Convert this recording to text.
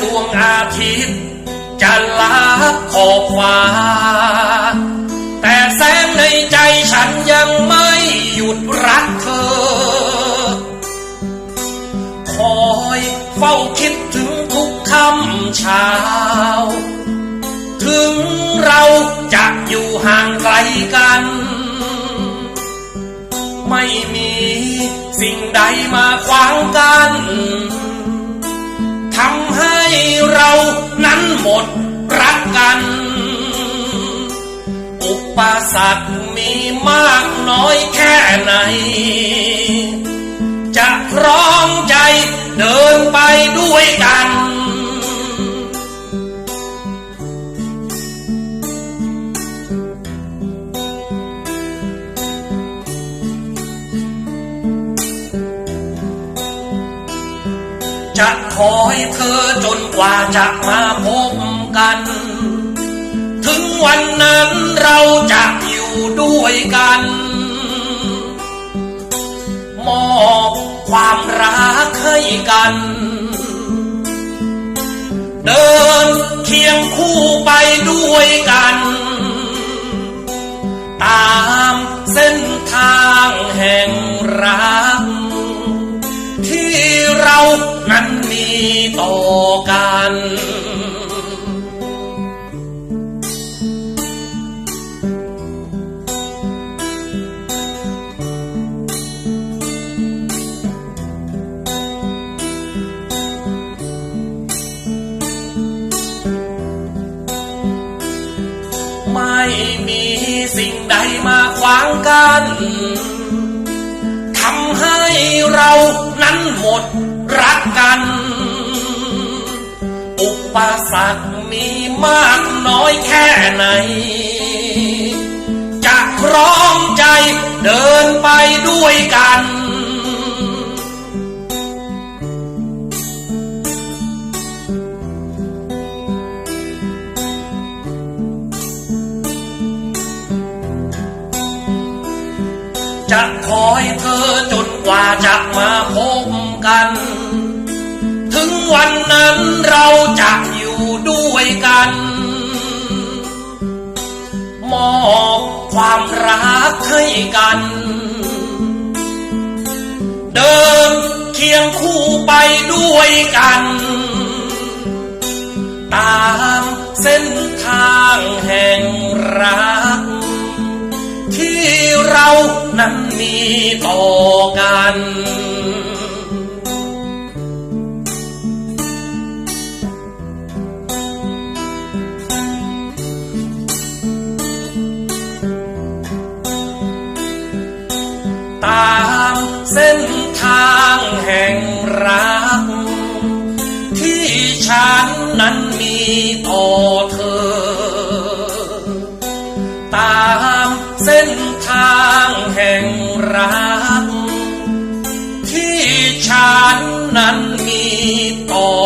ดวงอาทิตย์ จะลาขอบฟ้า แต่แสงในใจฉันยังไม่หยุดรักเธอ คอยเฝ้าคิดถึงทุกค่ำเช้า ถึงเราจะอยู่ห่างไกลกัน ไม่มีสิ่งใดมาขวางกัน เรานั้นหมดรักกัน อุปสรรคมีมากน้อยแค่ไหน จะพร้อมใจเดินไปด้วยกัน จะคอยเธอจนกว่าจะมาพบกัน ถึงวันนั้นเราจะอยู่ด้วยกัน มอบความรักให้กัน เดินเคียงคู่ไปด้วยกัน ตามเส้นทางแห่งรัก ต่อกัน ไม่มีสิ่งใดมาขวางกันทำให้เรานั้นหมดรักกัน สรรคมีมากน้อยแค่ไหน จะพร้อมใจเดินไปด้วยกันจะคอยเธอจนกว่าจะมาพบกัน ถึงวันนั้นเราจะ ด้วยกัน มอบความรักให้กัน เดินเคียงคู่ไปด้วยกัน ตามเส้นทางแห่งรัก ที่เรานั้นมีต่อ นั้นมีต่อ